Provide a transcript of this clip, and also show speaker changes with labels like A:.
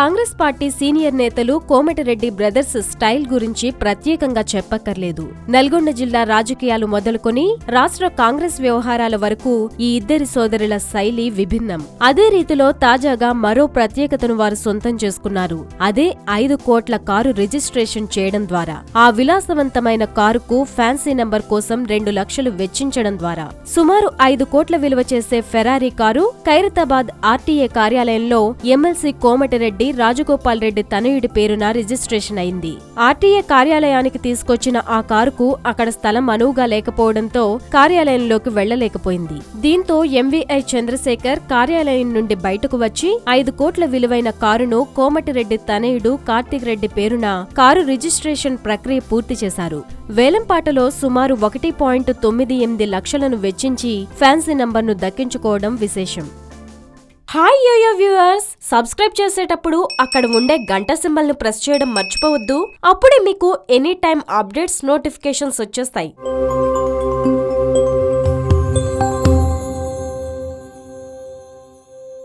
A: Congress party senior నేతలు Komatireddy brothers style గురించి ప్రత్యేకంగా చెప్పక్కర్లేదు. నల్గొండ జిల్లా రాజకీయాలు మొదలుకొని రాష్ట్ర కాంగ్రెస్ వ్యవహారాల వరకు ఈ ఇద్దరి సోదరుల శైలి విభిన్నం. అదే రీతిలో తాజాగా మరో ప్రత్యేకతను వారు సొంతం చేసుకున్నారు. అదే ఐదు కోట్ల కారు రిజిస్ట్రేషన్ చేయడం ద్వారా. ఆ విలాసవంతమైన కారుకు ఫ్యాన్సీ నంబర్ కోసం రెండు లక్షలు వెచ్చించడం ద్వారా. సుమారు ఐదు కోట్ల విలువ చేసే ఫెరారీ కారు ఖైరతాబాద్ ఆర్టీఏ కార్యాలయంలో ఎమ్మెల్సీ కోమటిరెడ్డి రాజగోపాల్ రెడ్డి తనయుడి పేరున రిజిస్ట్రేషన్ అయింది. ఆర్టీఏ కార్యాలయానికి తీసుకొచ్చిన ఆ కారుకు అక్కడ స్థలం అనువుగా లేకపోవడంతో కార్యాలయంలోకి వెళ్ళలేకపోయింది దీంతో ఎంవీఐ చంద్రశేఖర్ కార్యాలయం నుండి బయటకు వచ్చి ఐదు కోట్ల విలువైన కారును కోమటిరెడ్డి తనయుడు కార్తీక్ రెడ్డి పేరున కారు రిజిస్ట్రేషన్ ప్రక్రియ పూర్తి చేశారు. వేలంపాటలో సుమారు ఒకటి పాయింట్ తొమ్మిది ఎనిమిది లక్షలను వెచ్చించి ఫ్యాన్సీ నంబర్ను దక్కించుకోవడం విశేషం. Hi yo-yo viewers. సబ్స్క్రైబ్ చేసేటప్పుడు అక్కడ ఉండే గంట సింబల్ను ప్రెస్ చేయడం మర్చిపోవద్దు. అప్పుడే మీకు ఎనీ టైం అప్డేట్స్ నోటిఫికేషన్స్ వచ్చేస్తాయి.